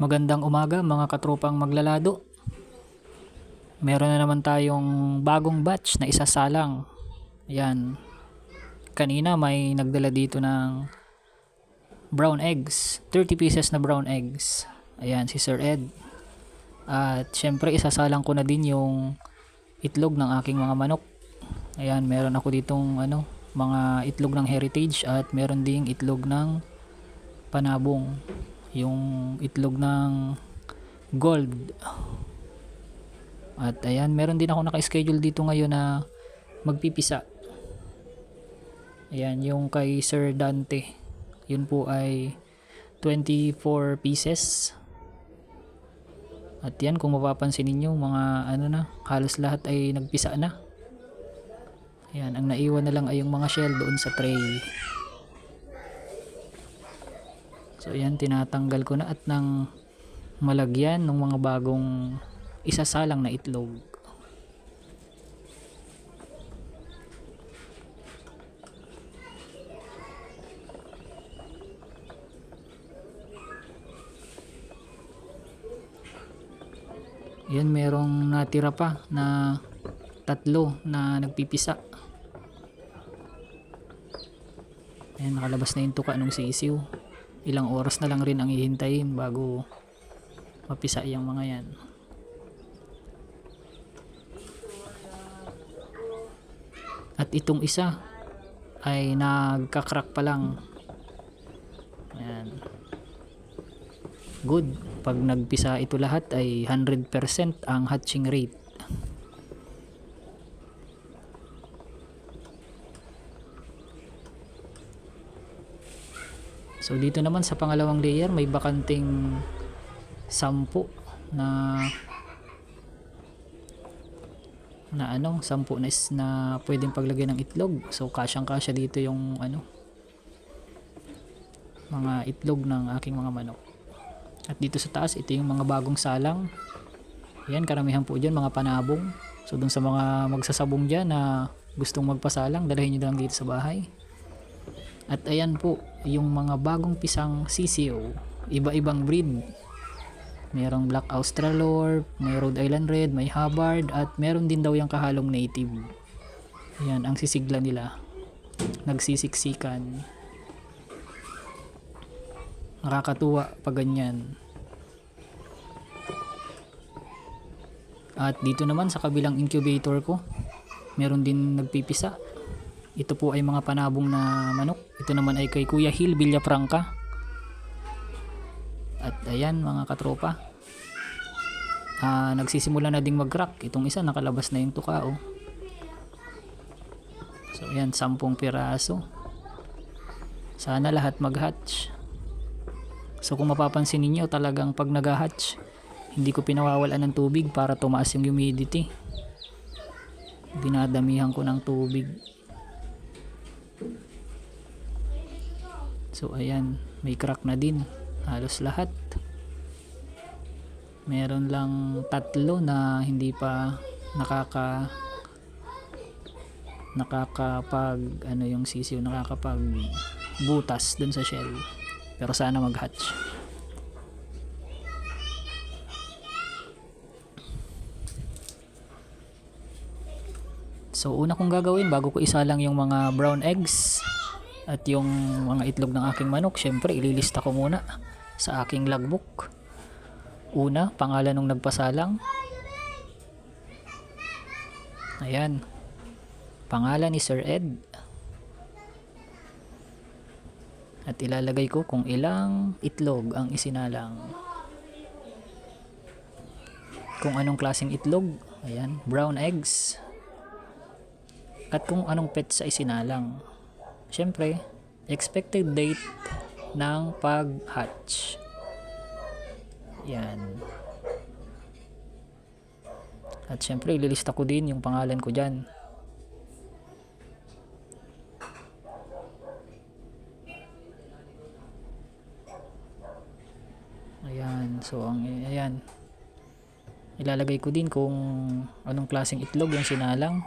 Magandang umaga mga katropang maglalado. Meron na naman tayong bagong batch na isasalang. Ayan. Kanina may nagdala dito ng brown eggs. 30 pieces na brown eggs. Ayan, si Sir Ed. At syempre isasalang ko na din yung itlog ng aking mga manok. Ayan, meron ako ditong ano, mga itlog ng heritage at meron ding itlog ng panabong yung itlog ng gold. At ayan meron din ako naka-schedule dito ngayon na magpipisa. Ayan yung kay Sir Dante. Yun po ay 24 pieces. At yan kung mapapansin ninyo mga ano na halos lahat ay nagpisa na. Ayan ang naiwan na lang ay yung mga shell doon sa tray So yan tinatanggal ko na at nang malagyan ng mga bagong isasalang na itlog. Yan merong natira pa na tatlo na nagpipisa. Ayan, nakalabas na yung tuka ng sisiw ilang oras na lang rin ang hihintayin bago mapisa yung mga yan. At itong isa ay nagkakrak pa lang. Ayan. good. Pag nagpisa ito lahat ay 100% ang hatching rate So dito naman sa pangalawang layer may bakanting 10 na na ano, 10 na is na pwedeng paglagay ng itlog. So kasyang-kasya dito yung ano mga itlog ng aking mga manok. At dito sa taas, ito yung mga bagong salang. Yan, karamihan po dyan, mga panabong. So dun sa mga magsasabong dyan na gustong magpasalang, dalahin nyo lang dito sa bahay. At ayan po, yung mga bagong pisang CCO, iba-ibang breed. Merong Black Australorp, may Rhode Island Red, may Hubbard, at meron din daw yung kahalong native. Ayan, ang sisigla nila. Nagsisiksikan. Nakakatuwa pag ganyan. At dito naman sa kabilang incubator ko, meron din nagpipisa. Ito po ay mga panabong na manok. Ito naman ay kay Kuya Hil Villafranca. At ayan mga katropa. Ah, nagsisimula na ding mag-crack. Itong isa nakalabas na yung tuka oh. So ayan, 10 piraso. Sana lahat mag-hatch. So kung mapapansin ninyo talagang pag nag-hatch, hindi ko pinawawalan ng tubig para tumaas yung humidity. Dinadamihan ko ng tubig. So ayan, may crack na din. Halos lahat. Meron lang tatlo na hindi pa nakaka nakakapag ano yung sisiw nakakapag butas dun sa shell. Pero sana mag-hatch. So una kong gagawin bago ko isalang yung mga brown eggs at yung mga itlog ng aking manok, syempre ililista ko muna sa aking logbook. Una, pangalan ng nagpasalang. Ayan. Pangalan ni Sir Ed. At ilalagay ko kung ilang itlog ang isinalang. Kung anong klaseng itlog. Ayan, brown eggs. At kung anong pets ay sinalang. Siyempre, expected date ng pag-hatch. Yan. At syempre, ililista ko din yung pangalan ko dyan. Ayan. So, ang, ayan. Ilalagay ko din kung anong klaseng itlog yung sinalang.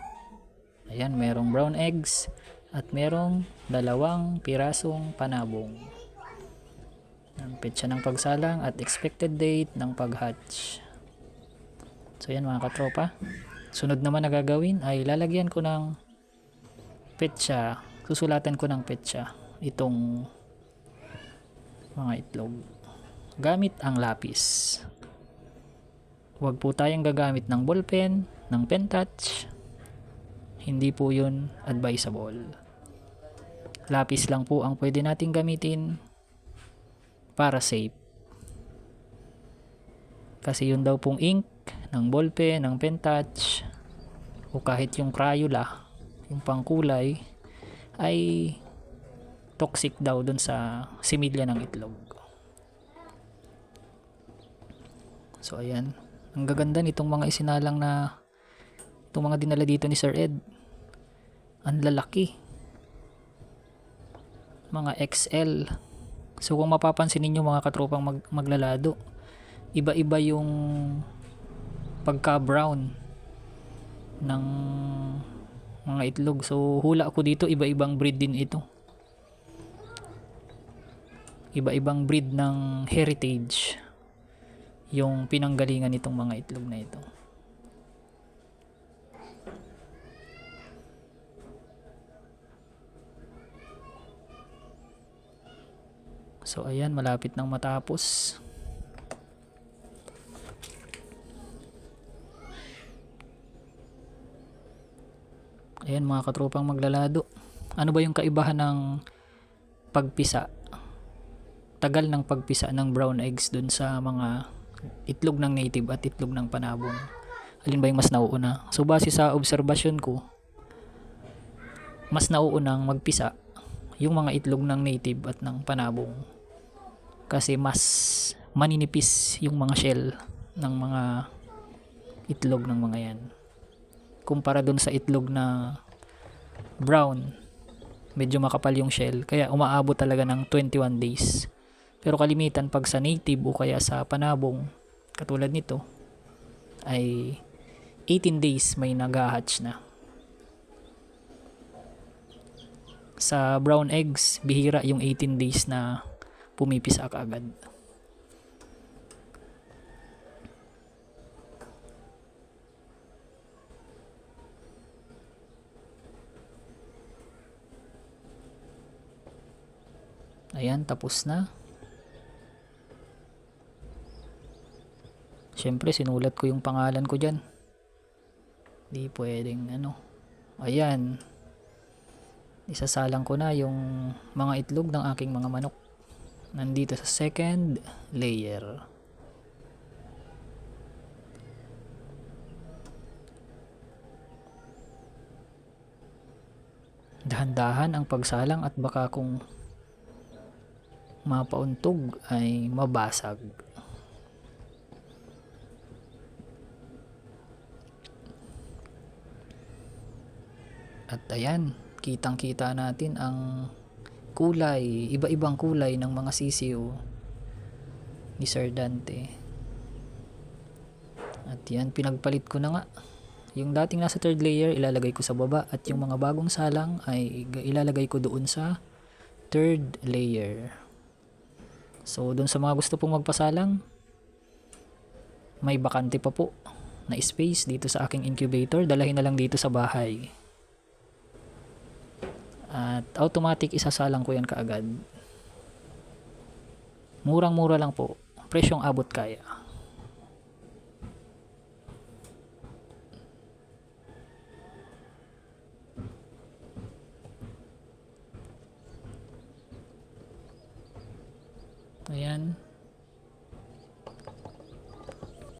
Ayan, merong brown eggs at merong dalawang pirasong panabong. Ang petsa ng pagsalang at expected date ng pag-hatch. So yan mga katropa. Sunod naman na gagawin ay lalagyan ko ng petsa. Susulatan ko ng petsa itong mga itlog. Gamit ang lapis. Huwag po tayong gagamit ng ballpen, ng pen touch. Hindi po yun advisable. Lapis lang po ang pwede nating gamitin para safe. Kasi yun daw pong ink ng ballpen, ng pen touch, o kahit yung Crayola, yung pangkulay, ay toxic daw dun sa similya ng itlog. So ayan, ang gaganda nitong mga isinalang na itong mga dinala dito ni Sir Ed. Ang lalaki. Mga XL. So kung mapapansin ninyo mga katropang mag maglalado, iba-iba yung pagka-brown ng mga itlog. So hula ko dito, iba-ibang breed din ito. Iba-ibang breed ng heritage yung pinanggalingan nitong mga itlog na ito. So ayan, malapit nang matapos. Ayan mga katropang maglalado. Ano ba yung kaibahan ng pagpisa? Tagal ng pagpisa ng brown eggs dun sa mga itlog ng native at itlog ng panabong. Alin ba yung mas nauuna? So base sa obserbasyon ko, mas nauunang magpisa yung mga itlog ng native at ng panabong. Kasi mas maninipis yung mga shell ng mga itlog ng mga yan. Kumpara dun sa itlog na brown, medyo makapal yung shell. Kaya umaabot talaga ng 21 days. Pero kalimitan pag sa native o kaya sa panabong, katulad nito, ay 18 days may nag-hatch na. Sa brown eggs, bihira yung 18 days na pumipisa ka agad. Ayan, tapos na. Siyempre, sinulat ko yung pangalan ko dyan. Di pwedeng ano. Ayan. Isasalang ko na yung mga itlog ng aking mga manok. Nandito sa second layer. Dahan-dahan ang pagsalang at baka kung mapauntog ay mabasag. At ayan, kitang-kita natin ang kulay, iba-ibang kulay ng mga sisiw ni Sir Dante. At yan, pinagpalit ko na nga. Yung dating nasa third layer, ilalagay ko sa baba. At yung mga bagong salang ay ilalagay ko doon sa third layer. So, doon sa mga gusto pong magpasalang, may bakante pa po na space dito sa aking incubator. Dalahin na lang dito sa bahay. At automatic isasalang ko yan kaagad. Murang-mura lang po. Presyong abot kaya. Ayan.